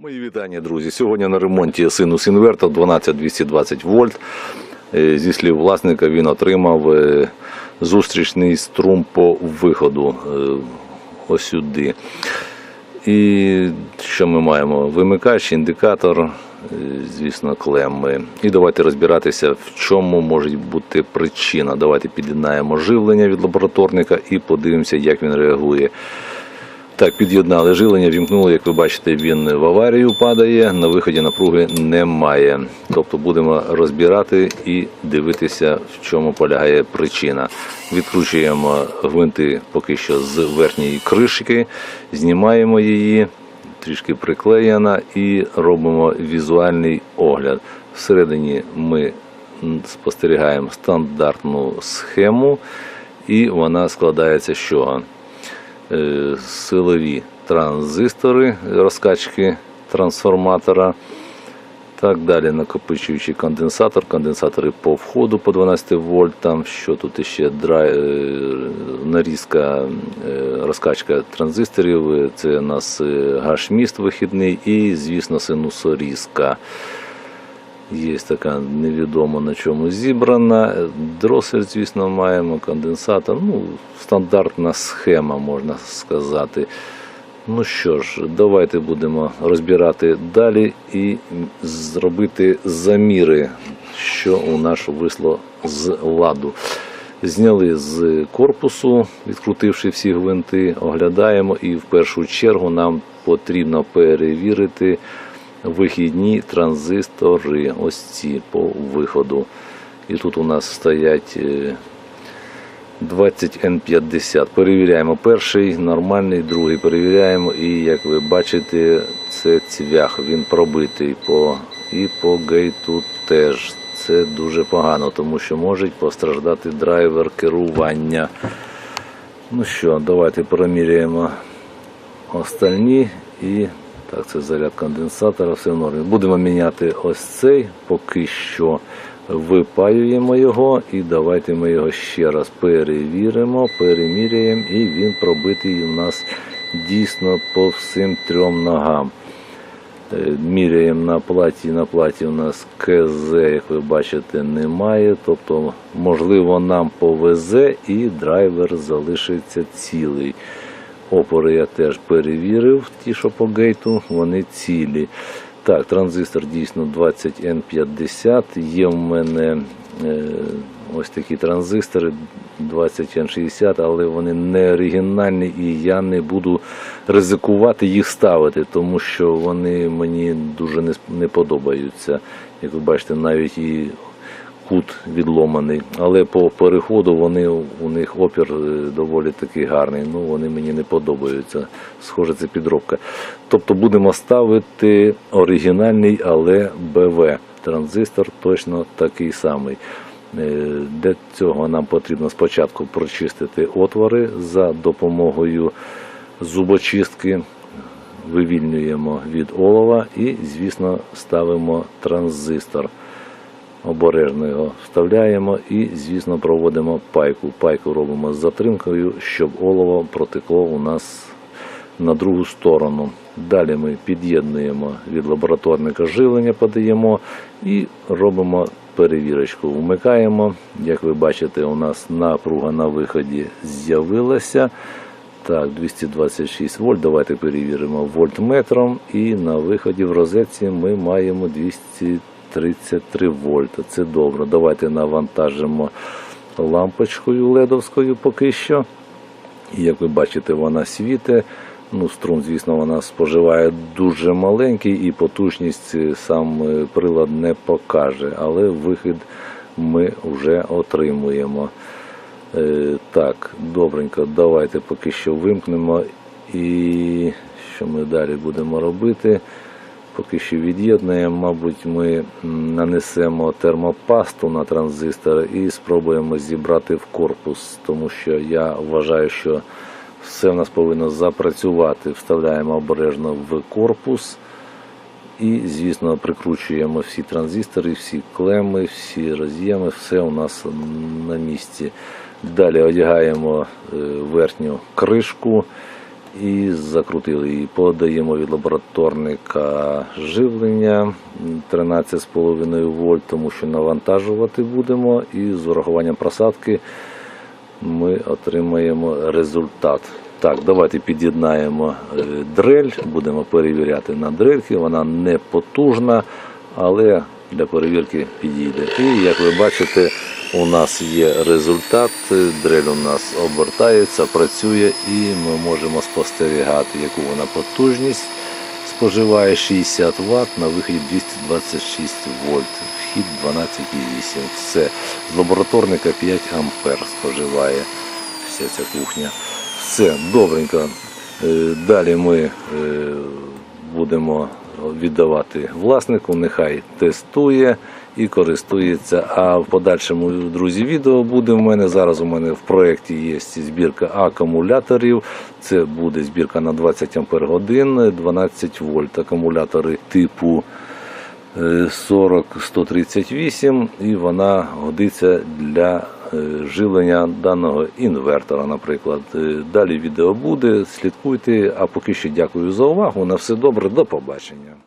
Мої вітання, друзі. Сьогодні на ремонті синус інвертор 12220 вольт. Е, Зі слів власника він отримав е, зустрічний струм по виходу е, ось сюди. І що ми маємо? Вимикач, індикатор, звісно, клемми. І давайте розбиратися, в чому може бути причина. Давайте під'єднаємо живлення від лабораторника і подивимося, як він реагує. Так, під'єднали жилення, вімкнули, як ви бачите, він в аварію падає, на виході напруги немає. Тобто будемо розбирати і дивитися, в чому полягає причина. Відкручуємо гвинти поки що з верхньої кришки, знімаємо її, трішки приклеєна і робимо візуальний огляд. Всередині ми спостерігаємо стандартну схему, і вона складається з чого? Е, силові транзистори розкачки трансформатора. Так далі накопичуючий конденсатор, конденсатори по входу по 12 вольтам. Що тут ще драй, е, нарізка, е, розкачка транзисторів. Це у нас гашміст вихідний і, звісно, синусорізка. Є така невідомо на чому зібрана. Дросель, звісно, маємо, конденсатор. Ну, стандартна схема, можна сказати. Ну що ж, давайте будемо розбирати далі і зробити заміри, що у нас вийшло з ладу. Зняли з корпусу, відкрутивши всі гвинти, оглядаємо і в першу чергу нам потрібно перевірити вихідні транзистори, ось ці по виходу. І тут у нас стоять е, 20N50. Перевіряємо перший, нормальний, другий перевіряємо. І як ви бачите, це цвях, він пробитий по, і по гейту теж. Це дуже погано, тому що може постраждати драйвер керування. Ну що, давайте переміряємо остальні і так, це заряд конденсатора, все в нормі. Будемо міняти ось цей, поки що випаюємо його і давайте ми його ще раз перевіримо, переміряємо, і він пробитий у нас дійсно по всім трьом ногам. Е, Міряємо на платі, на платі у нас КЗ, як ви бачите, немає. Тобто, можливо, нам повезе і драйвер залишиться цілий. Опори я теж перевірив, ті, що по гейту, вони цілі. Так, транзистор дійсно 20N50. Є в мене е, ось такі транзистори 20N60, але вони не оригінальні і я не буду ризикувати їх ставити, тому що вони мені дуже не, не подобаються. Як ви бачите, навіть і кут відломаний. Але по переходу вони у них опір е, доволі такий гарний. Ну вони мені не подобаються. Схоже, це підробка. Тобто будемо ставити оригінальний, але БВ. Транзистор точно такий самий. Е, Для цього нам потрібно спочатку прочистити отвори за допомогою зубочистки. Вивільнюємо від олова і, звісно, ставимо транзистор обережно його вставляємо і, звісно, проводимо пайку. Пайку робимо з затримкою, щоб олово протекло у нас на другу сторону. Далі ми під'єднуємо від лабораторника живлення, подаємо і робимо перевірочку. Вмикаємо. Як ви бачите, у нас напруга на виході з'явилася. Так, 226 вольт. Давайте перевіримо вольтметром. І на виході в розетці ми маємо 233 вольта. Це добре. Давайте навантажимо лампочкою ледовською поки що. Як ви бачите, вона світить. Ну, струм, звісно, вона споживає дуже маленький і потужність е, сам е, прилад не покаже, але вихід ми вже отримуємо. Е, так, добренько, давайте поки що вимкнемо. І що ми далі будемо робити? Поки що від'єднуємо, мабуть, ми нанесемо термопасту на транзистор і спробуємо зібрати в корпус, тому що я вважаю, що все в нас повинно запрацювати. Вставляємо обережно в корпус. І, звісно, прикручуємо всі транзистори, всі клеми, всі роз'єми, все у нас на місці. Далі одягаємо е, верхню кришку І закрутили її. Подаємо від лабораторника живлення 13,5 вольт, тому що навантажувати будемо. І з урахуванням просадки ми отримаємо результат. Так, давайте під'єднаємо е, дрель, будемо перевіряти на дрельки. Вона не потужна, але для перевірки підійде. І як ви бачите, у нас є результат. Дрель у нас обертається, працює, і ми можемо спостерігати, яку вона потужність споживає 60 Вт, на виході 226 вольт, вхід 12,8. Все. З лабораторника 5 ампер споживає вся ця кухня. Все, добренько. Е, Далі ми е, будемо віддавати власнику, нехай тестує і користується. А в подальшому, друзі, відео буде в мене. Зараз у мене в проєкті є збірка акумуляторів. Це буде збірка на 20 Ампер годин, 12 вольт. Акумулятори типу е, 40-138 і вона годиться для е, живлення даного інвертора, наприклад. Е, Далі відео буде, слідкуйте, а поки що дякую за увагу. На все добре, до побачення.